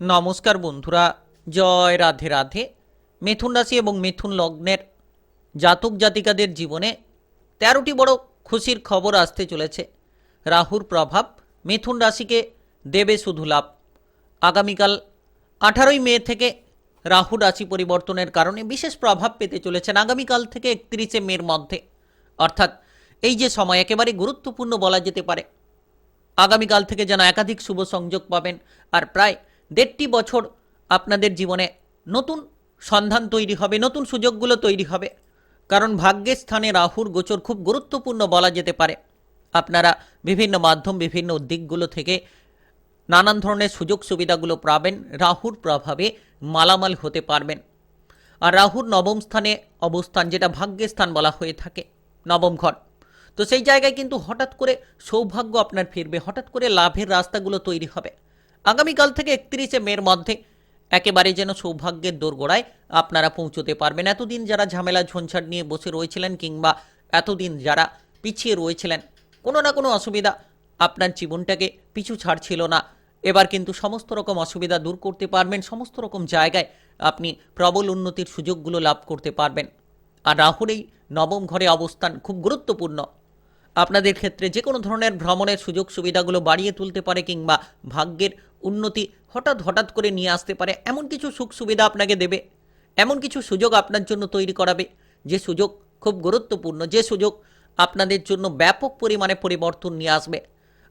নমস্কার বন্ধুরা, জয় রাধে রাধে। মিথুন রাশি এবং মিথুন লগ্নের জাতক জাতিকাদের জীবনে তেরোটি বড় খুশির খবর আসতে চলেছে। রাহুর প্রভাব মিথুন রাশিকে দেবে শুধু লাভ। আগামীকাল আঠারোই মে থেকে রাহু রাশি পরিবর্তনের কারণে বিশেষ প্রভাব পেতে চলেছেন আগামীকাল থেকে একত্রিশে মের মধ্যে। অর্থাৎ এই যে সময় একেবারে গুরুত্বপূর্ণ বলা যেতে পারে। আগামীকাল থেকে যেন একাধিক শুভ সংযোগ পাবেন আর প্রায় দেড়টি বছর আপনাদের জীবনে নতুন সন্ধান তৈরি হবে, নতুন সুযোগগুলো তৈরি হবে। কারণ ভাগ্যের স্থানে রাহুর গোচর খুব গুরুত্বপূর্ণ বলা যেতে পারে। আপনারা বিভিন্ন মাধ্যম, বিভিন্ন দিকগুলো থেকে নানান ধরনের সুযোগ সুবিধাগুলো পাবেন, রাহুর প্রভাবে মালামাল হতে পারবেন। আর রাহুর নবম স্থানে অবস্থান, যেটা ভাগ্যের স্থান বলা হয়ে থাকে, নবম ঘর। তো সেই জায়গায় কিন্তু হঠাৎ করে সৌভাগ্য আপনার ফিরবে, হঠাৎ করে লাভের রাস্তাগুলো তৈরি হবে। আগামীকাল থেকে একত্রিশে মের মধ্যে একেবারে যেন সৌভাগ্যের দোরগোড়ায় আপনারা পৌঁছতে পারবেন। এতদিন যারা ঝামেলা ঝঞ্ঝাট নিয়ে বসে রয়েছিলেন কিংবা এতদিন যারা পিছিয়ে রয়েছিলেন, কোনো না কোনো অসুবিধা আপনার জীবনটাকে পিছু ছাড়ছিল না। এবার কিন্তু সমস্ত রকম অসুবিধা দূর করতে পারবেন, সমস্ত রকম জায়গায় আপনি প্রবল উন্নতির সুযোগগুলো লাভ করতে পারবেন। আর রাহুর এই নবম ঘরে অবস্থান খুব গুরুত্বপূর্ণ। আপনাদের ক্ষেত্রে যে কোনো ধরনের ভ্রমণের সুযোগ সুবিধাগুলো বাড়িয়ে তুলতে পারে কিংবা ভাগ্যের উন্নতি হঠাৎ হঠাৎ করে নিয়ে আসতে পারে, এমন কিছু সুখ সুবিধা আপনাকে দেবে, এমন কিছু সুযোগ আপনার জন্য তৈরি করাবে, যে সুযোগ খুব গুরুত্বপূর্ণ, যে সুযোগ আপনাদের জন্য ব্যাপক পরিমাণে পরিবর্তন নিয়ে আসবে।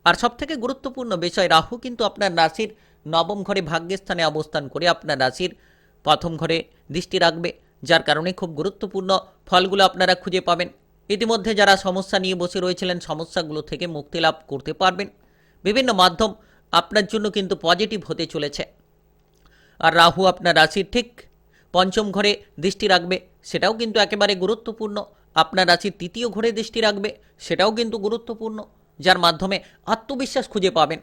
আর সবথেকে গুরুত্বপূর্ণ বিষয়, রাহু কিন্তু আপনার রাশির নবম ঘরে ভাগ্যের স্থানে অবস্থান করে আপনার রাশির প্রথম ঘরে দৃষ্টি রাখবে, যার কারণে খুব গুরুত্বপূর্ণ ফলগুলো আপনারা খুঁজে পাবেন। ইতিমধ্যে যারা সমস্যা নিয়ে বসে রয়েছিলেন, সমস্যাগুলো থেকে মুক্তি লাভ করতে পারবেন। বিভিন্ন মাধ্যম আপনার জন্য কিন্তু পজিটিভ হতে চলেছে। আর রাহু আপনার রাশির ঠিক পঞ্চম ঘরে দৃষ্টি রাখবে, সেটাও কিন্তু একেবারে গুরুত্বপূর্ণ। আপনার রাশির তৃতীয় ঘরে দৃষ্টি রাখবে, সেটাও কিন্তু গুরুত্বপূর্ণ, যার মাধ্যমে আত্মবিশ্বাস খুঁজে পাবেন।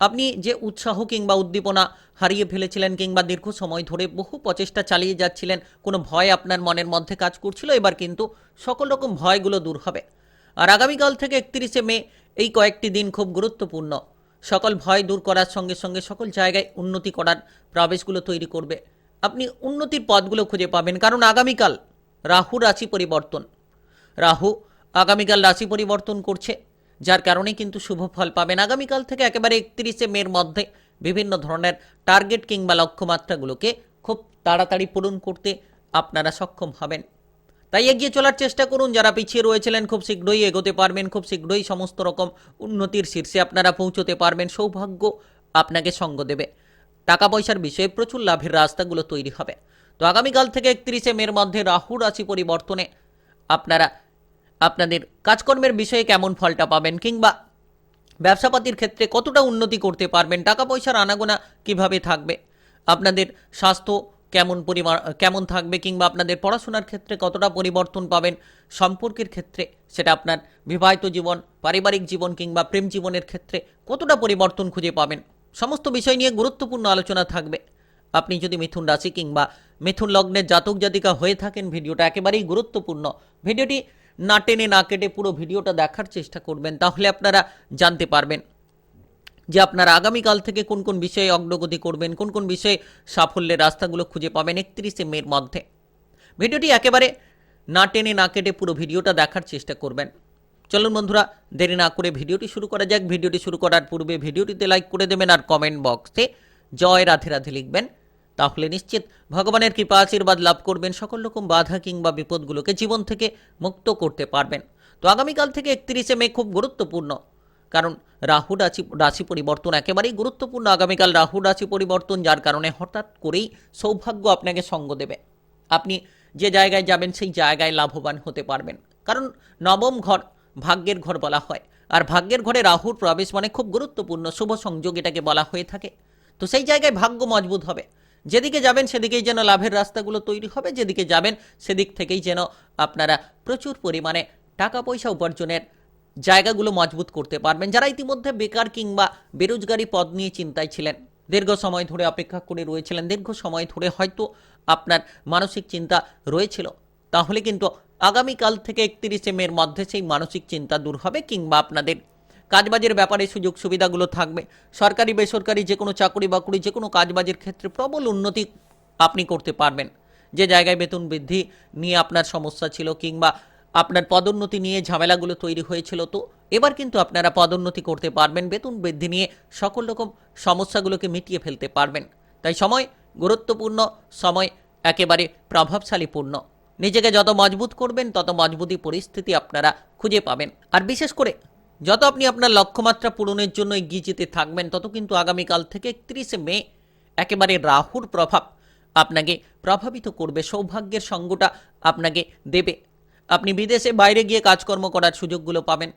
আপনি যে উৎসাহ কিংবা উদ্দীপনা হারিয়ে ফেলেছিলেন কিংবা দীর্ঘ সময় ধরে বহু প্রচেষ্টা চালিয়ে যাচ্ছিলেন, কোনো ভয় আপনার মনের মধ্যে কাজ করছিল? এবার কিন্তু সকল রকম ভয়গুলো দূর হবে। আর আগামীকাল থেকে একত্রিশে মে এই কয়েকটি দিন খুব গুরুত্বপূর্ণ। সকল ভয় দূর করার সঙ্গে সঙ্গে সকল জায়গায় উন্নতি করার প্রবেশগুলো তৈরি করবে। আপনি উন্নতির পথগুলো খুঁজে পাবেন। কারণ আগামীকাল রাহু রাশি পরিবর্তন। রাহু আগামীকাল রাশি পরিবর্তন করছে। যার কারণে কিন্তু শুভ ফল পাবেন। আগামীকাল থেকে একেবারে একত্রিশে মের মধ্যে বিভিন্ন ধরনের টার্গেট কিংবা লক্ষ্যমাত্রাগুলোকে খুব তাড়াতাড়ি পূরণ করতে আপনারা সক্ষম হবেন। তাই এগিয়ে চলার চেষ্টা করুন। যারা পিছিয়ে রয়েছিলেন, খুব শীঘ্রই এগোতে পারবেন। খুব শীঘ্রই সমস্ত রকম উন্নতির শীর্ষে আপনারা পৌঁছতে পারবেন। সৌভাগ্য আপনাকে সঙ্গ দেবে। টাকা পয়সার বিষয়ে প্রচুর লাভের রাস্তাগুলো তৈরি হবে। তো আগামীকাল থেকে একত্রিশে মের মধ্যে রাহু রাশি পরিবর্তনে আপনারা আপনাদের কাজকর্মের বিষয়ে কেমন ফলটা পাবেন কিংবা ব্যবসাপাতির ক্ষেত্রে কতটা উন্নতি করতে পারবেন টাকা পয়সার আনাগোনা কীভাবে থাকবে, আপনাদের স্বাস্থ্য কেমন পরিমাণ, কেমন থাকবে কিংবা আপনাদের পড়াশোনার ক্ষেত্রে কতটা পরিবর্তন পাবেন, সম্পর্কের ক্ষেত্রে সেটা আপনার বিবাহিত জীবন, পারিবারিক জীবন কিংবা প্রেম জীবনের ক্ষেত্রে কতটা পরিবর্তন খুঁজে পাবেন, সমস্ত বিষয় নিয়ে গুরুত্বপূর্ণ আলোচনা থাকবে। আপনি যদি মিথুন রাশি কিংবা মিথুন লগ্নের জাতক জাতিকা হয়ে থাকেন, ভিডিওটা একেবারেই গুরুত্বপূর্ণ। ভিডিওটি না টেনে না কেটে পুরো ভিডিওটা দেখার চেষ্টা করবেন, তাহলে আপনারা জানতে পারবেন যে আপনারা আগামীকাল থেকে কোন কোন বিষয়ে অগ্রগতি করবেন, কোন কোন বিষয়ে সাফল্যের রাস্তাগুলো খুঁজে পাবেন একত্রিশে মের মধ্যে। ভিডিওটি একেবারে না টেনে না কেটে পুরো ভিডিওটা দেখার চেষ্টা করবেন। চলুন বন্ধুরা, দেরি না করে ভিডিওটি শুরু করা যাক। ভিডিওটি শুরু করার পূর্বে ভিডিওটিতে লাইক করে দেবেন আর কমেন্ট বক্সে জয় রাধে রাধে লিখবেন। তাহলে নিশ্চিত ভগবানের কৃপা আশীর্বাদ লাভ করবেন সকল রকম বাধা কিংবা বিপদগুলোকে জীবন থেকে মুক্ত করতে পারবেন। তো আগামীকাল থেকে একত্রিশে মে খুব গুরুত্বপূর্ণ। কারণ রাহু রাশি রাশি পরিবর্তন একেবারেই গুরুত্বপূর্ণ। আগামীকাল রাহু রাশি পরিবর্তন, যার কারণে হঠাৎ করেই সৌভাগ্য আপনাকে সঙ্গ দেবে। আপনি যে জায়গায় যাবেন, সেই জায়গায় লাভবান হতে পারবেন। কারণ নবম ঘর ভাগ্যের ঘর বলা হয়। আর ভাগ্যের ঘরে রাহুর প্রবেশ মানে খুব গুরুত্বপূর্ণ। শুভ সংযোগ এটাকে বলা হয়ে থাকে। তো সেই জায়গায় ভাগ্য মজবুত হবে। যেদিকে যাবেন, সেদিকেই যেন লাভের রাস্তাগুলো তৈরি হবে, যেদিকে যাবেন, সেদিক থেকেই যেন আপনারা প্রচুর পরিমাণে টাকা পয়সা উপার্জনের জায়গাগুলো মজবুত করতে পারবেন। যারা ইতিমধ্যে বেকার কিংবা বেরোজগারি পদ নিয়ে চিন্তায় ছিলেন, দীর্ঘ সময় ধরে অপেক্ষা করে রয়েছিলেন, দীর্ঘ সময় ধরে হয়তো আপনার মানসিক চিন্তা রয়েছিল, তাহলে কিন্তু আগামীকাল থেকে একত্রিশে মের মধ্যে সেই মানসিক চিন্তা দূর হবে কিংবা আপনাদের কাজবাজের ব্যাপারে সুযোগ সুবিধাগুলো থাকবে। সরকারি, বেসরকারি যে কোনো চাকরি বাকরি, যে কোনো কাজবাজের ক্ষেত্রে প্রবল উন্নতি আপনি করতে পারবেন। যে জায়গায় বেতন বৃদ্ধি নিয়ে আপনার সমস্যা ছিল কিংবা আপনার পদোন্নতি নিয়ে ঝামেলাগুলো তৈরি হয়েছিল, তো এবার কিন্তু আপনারা পদোন্নতি করতে পারবেন। বেতন বৃদ্ধি নিয়ে সকল রকম সমস্যাগুলোকে মিটিয়ে ফেলতে পারবেন। তাই সময় গুরুত্বপূর্ণ, সময় একেবারে প্রভাবশালীপূর্ণ। নিজেকে যত মজবুত করবেন, তত মজবুতি পরিস্থিতি আপনারা খুঁজে পাবেন। আর বিশেষ করে যত আপনি আপনার লক্ষ্যমাত্রা পূরণের জন্য এগিয়ে যেতে থাকবেন, তত কিন্তু আগামীকাল থেকে একত্রিশে মে একেবারে রাহুর প্রভাব আপনাকে প্রভাবিত করবে। সৌভাগ্যের সঙ্গটা আপনাকে দেবে। আপনি বিদেশে বাইরে গিয়ে কাজকর্ম করার সুযোগগুলো পাবেন।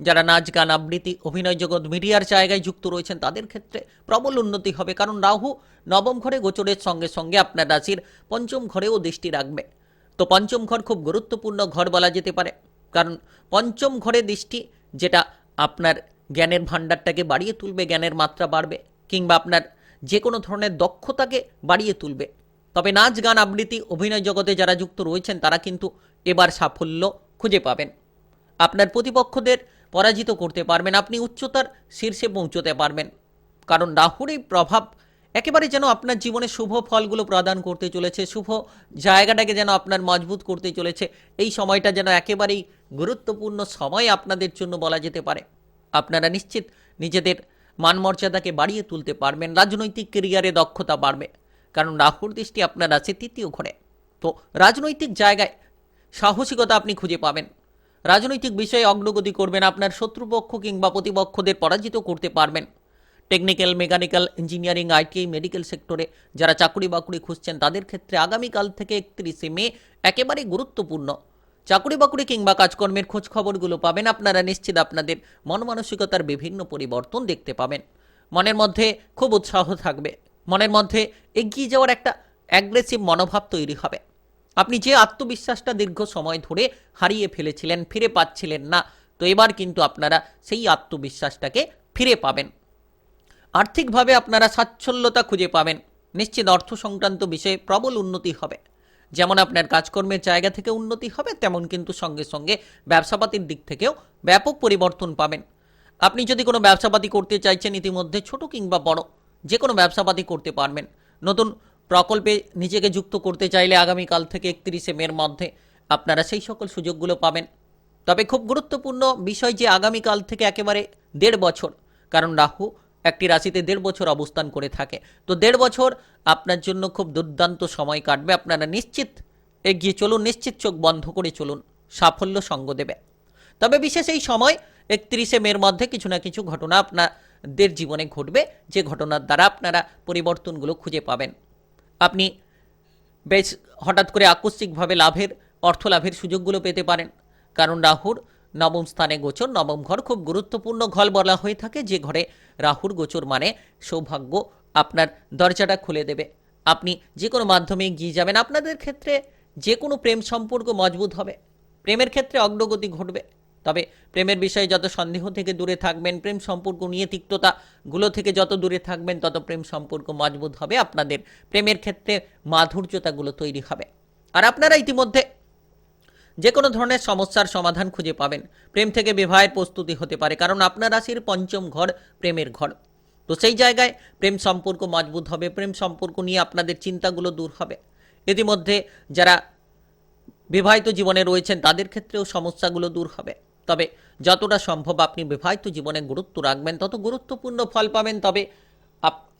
যারা নাচ, গান, আবৃত্তি, অভিনয় জগৎ, মিডিয়ার জায়গায় যুক্ত রয়েছেন, তাদের ক্ষেত্রে প্রবল উন্নতি হবে। কারণ রাহু নবম ঘরে গোচরের সঙ্গে সঙ্গে আপনার রাশির পঞ্চম ঘরেও দৃষ্টি রাখবে। তো পঞ্চম ঘর খুব গুরুত্বপূর্ণ ঘর বলা যেতে পারে। কারণ পঞ্চম ঘরে দৃষ্টি যেটা আপনার জ্ঞানের ভাণ্ডারটাকে বাড়িয়ে তুলবে, জ্ঞানের মাত্রা বাড়বে, কিংবা আপনার যে কোনো ধরনের দক্ষতাকে বাড়িয়ে তুলবে। তবে নাচ, গান, আবৃত্তি, অভিনয় জগতে যারা যুক্ত রয়েছেন, তারা কিন্তু এবার সাফল্য খুঁজে পাবেন। আপনার প্রতিপক্ষদের পরাজিত করতে পারবেন, আপনি উচ্চতার শীর্ষে পৌঁছতে পারবেন। কারণ রাহুর এই প্রভাব একেবারে যেন আপনার জীবনে শুভ ফলগুলো প্রদান করতে চলেছে, শুভ জায়গাটাকে যেন আপনার মজবুত করতে চলেছে, এই সময়টা যেন একেবারেই গুরুত্বপূর্ণ সময় আপনাদের জন্য বলা যেতে পারে। আপনারা নিশ্চিত নিজেদের মানমর্যাদাকে বাড়িয়ে তুলতে পারবেন, রাজনৈতিক কেরিয়ারে দক্ষতা বাড়বে, কারণ রাহুর দৃষ্টি আপনার আছে তৃতীয় ঘরে। তো রাজনৈতিক জায়গায় সাহসিকতা আপনি খুঁজে পাবেন। রাজনৈতিক বিষয়ে অগ্রগতি করবেন, আপনার শত্রুপক্ষ কিংবা প্রতিপক্ষদের পরাজিত করতে পারবেন। Technical mechanical engineering ITI medical সেক্টরে যারা চাকরি বাকরি খুঁজছেন, তাদের ক্ষেত্রে আগামীকাল থেকে একত্রিশে মে একেবারে গুরুত্বপূর্ণ। চাকরি বাকরি কিংবা কাজকর্মের খোঁজ খবরগুলো পাবেন আপনারা, নিশ্চিত আপনাদের মন মানসিকতার বিভিন্ন পরিবর্তন দেখতে পাবেন। মনের মধ্যে খুব উৎসাহ থাকবে। মনের মধ্যে এগিয়ে যাওয়ার একটা অ্যাগ্রেসিভ মনোভাব তৈরি হবে। আপনি যে আত্মবিশ্বাসটা দীর্ঘ সময় ধরে হারিয়ে ফেলেছিলেন, ফিরে পাচ্ছিলেন না, তো এবার কিন্তু আপনারা সেই আত্মবিশ্বাসটাকে ফিরে পাবেন। আর্থিকভাবে আপনারা সাচ্ছল্যতা খুঁজে পাবেন। নিশ্চিত অর্থ সংক্রান্ত বিষয়ে প্রবল উন্নতি হবে। যেমন আপনার কাজকর্মের জায়গা থেকে উন্নতি হবে, তেমন কিন্তু সঙ্গে সঙ্গে ব্যবসাপাতির দিক থেকেও ব্যাপক পরিবর্তন পাবেন। আপনি যদি কোনো ব্যবসাপাতি করতে চাইছেন ইতিমধ্যে ছোট কিংবা বড় যে কোনো ব্যবসাপাতি করতে পারবেন। নতুন প্রকল্পে নিজেকে যুক্ত করতে চাইলে আগামীকাল থেকে একত্রিশে মের মধ্যে আপনারা সেই সকল সুযোগগুলো পাবেন। তবে খুব গুরুত্বপূর্ণ বিষয় যে আগামীকাল থেকে একেবারে দেড় বছর, কারণ রাহু একটি রাশিতে দেড় বছর অবস্থান করে থাকে। তো দেড় বছর আপনার জন্য খুব দুর্দান্ত সময় কাটবে। আপনারা নিশ্চিত এগিয়ে চলুন, নিশ্চিত চোখ বন্ধ করে চলুন। সাফল্য সঙ্গ দেবে। তবে বিশেষ এই সময় একত্রিশে মের মধ্যে কিছু না কিছু ঘটনা আপনাদের জীবনে ঘটবে। যে ঘটনার দ্বারা আপনারা পরিবর্তনগুলো খুঁজে পাবেন। আপনি বেশ হঠাৎ করে আকস্মিকভাবে লাভের অর্থ লাভের সুযোগগুলো পেতে পারেন। কারণ রাহুর নবম স্থানে গোচর, নবম ঘর খুব গুরুত্বপূর্ণ ঘর বলা হয়ে থাকে। যে ঘরে রাহুর গোচর মানে সৌভাগ্য আপনার দরজাটা খুলে দেবে। আপনি যে কোনো মাধ্যমে এগিয়ে যাবেন। আপনাদের ক্ষেত্রে যে কোনো প্রেম সম্পর্ক মজবুত হবে। প্রেমের ক্ষেত্রে অগ্রগতি ঘটবে। তবে প্রেমের বিষয়ে যত সন্দেহ থেকে দূরে থাকবেন, প্রেম সম্পর্ক নিয়ে তিক্ততাগুলো থেকে যত দূরে থাকবেন, তত প্রেম সম্পর্ক মজবুত হবে। আপনাদের প্রেমের ক্ষেত্রে মাধুর্যতাগুলো তৈরি হবে। আর আপনারা ইতিমধ্যে যে কোনো ধরনের সমস্যার সমাধান খুঁজে পাবেন। প্রেম থেকে বিবাহের প্রস্তুতি হতে পারে, কারণ আপনার রাশির পঞ্চম ঘর প্রেমের ঘর। তো সেই জায়গায় প্রেম সম্পর্ক মজবুত হবে, প্রেম সম্পর্ক নিয়ে আপনাদের চিন্তাগুলো দূর হবে। ইতিমধ্যে যারা বিবাহিত জীবনে রয়েছেন, তাদের ক্ষেত্রেও সমস্যাগুলো দূর হবে। তবে যতটা সম্ভব আপনি বিবাহিত জীবনে গুরুত্ব রাখবেন, তত গুরুত্বপূর্ণ ফল পাবেন। তবে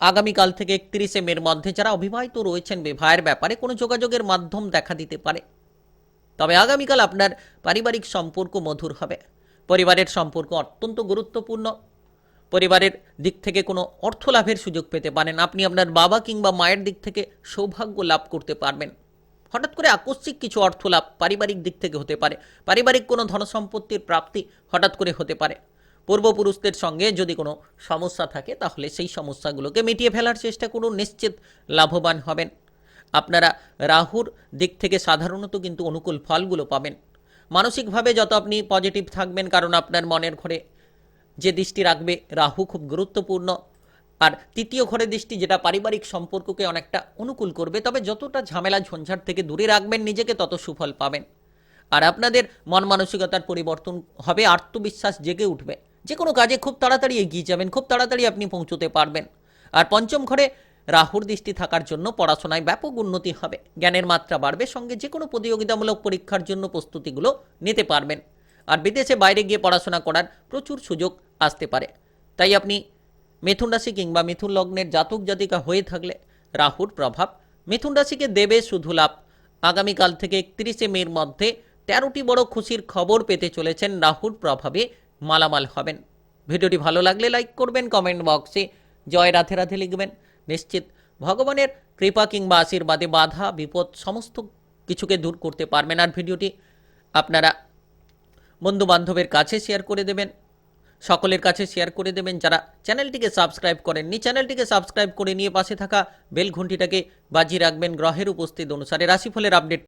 আগামীকাল থেকে একত্রিশে মের মধ্যে যারা অবিবাহিত রয়েছেন, বিবাহের ব্যাপারে কোনো যোগাযোগের মাধ্যম দেখা দিতে পারে। তবে আগামীকাল আপনার পারিবারিক সম্পর্ক মধুর হবে। পরিবারের সম্পর্ক অত্যন্ত গুরুত্বপূর্ণ। পরিবারের দিক থেকে কোনো অর্থ লাভের সুযোগ পেতে পারেন। আপনি আপনার বাবা কিংবা মায়ের দিক থেকে সৌভাগ্য লাভ করতে পারবেন। হঠাৎ করে আকস্মিক কিছু অর্থ লাভ পারিবারিক দিক থেকে হতে পারে। পারিবারিক কোনো ধনসম্পত্তির প্রাপ্তি হঠাৎ করে হতে পারে। পূর্বপুরুষদের সঙ্গে যদি কোনো সমস্যা থাকে, তাহলে সেই সমস্যাগুলোকে মিটিয়ে ফেলার চেষ্টা করুন। নিশ্চিত লাভবান হবেন। আপনারা রাহুর দিক থেকে সাধারণত কিন্তু অনুকূল ফলগুলো পাবেন। মানসিকভাবে যত আপনি পজিটিভ থাকবেন, কারণ আপনার মনের ঘরে যে দৃষ্টি রাখবে, রাহু খুব গুরুত্বপূর্ণ। আর তৃতীয় ঘরে দৃষ্টি যেটা পারিবারিক সম্পর্ককে অনেকটা অনুকূল করবে, তবে যতটা ঝামেলা ঝঞ্ঝাট থেকে দূরে রাখবেন, নিজেকে তত সুফল পাবেন। আর আপনাদের মন মানসিকতার পরিবর্তন হবে, আত্মবিশ্বাস জেগে উঠবে। যে কোনো কাজে খুব তাড়াতাড়ি এগিয়ে যাবেন, খুব তাড়াতাড়ি আপনি পৌঁছতে পারবেন। আর পঞ্চম ঘরে রাহুর দৃষ্টি থাকার জন্য পড়াশোনায় ব্যাপক উন্নতি হবে। জ্ঞানের মাত্রা বাড়বে, সঙ্গে যে কোনো প্রতিযোগিতামূলক পরীক্ষার জন্য প্রস্তুতিগুলো নিতে পারবেন। আর বিদেশে বাইরে গিয়ে পড়াশোনা করার প্রচুর সুযোগ আসতে পারে। তাই আপনি মিথুন রাশি কিংবা মিথুন লগ্নের জাতক জাতিকা হয়ে থাকলে রাহুর প্রভাব মিথুন রাশিকে দেবে শুধু লাভ। আগামীকাল থেকে একত্রিশে মের মধ্যে তেরোটি বড় খুশির খবর পেতে চলেছেন রাহুর প্রভাবে মালামাল হবেন। ভিডিওটি ভালো লাগলে লাইক করবেন, কমেন্ট বক্সে জয় রাধে রাধে লিখবেন। নিশ্চিত। ভগবানের কৃপা কিংবা আশীর্বাদে বাধা, বিপদ, সমস্ত কিছুকে দূর করতে পারবেন। আর ভিডিওটি আপনারা বন্ধু বান্ধবের কাছে শেয়ার করে দেবেন, সকলের কাছে শেয়ার করে দেবেন। যারা চ্যানেলটিকে সাবস্ক্রাইব করেননি, চ্যানেলটিকে সাবস্ক্রাইব করে নিয়ে পাশে থাকা বেল ঘন্টিটাকে বাজিয়ে রাখবেন। গ্রহের উপস্থিত অনুসারে রাশিফলের আপডেট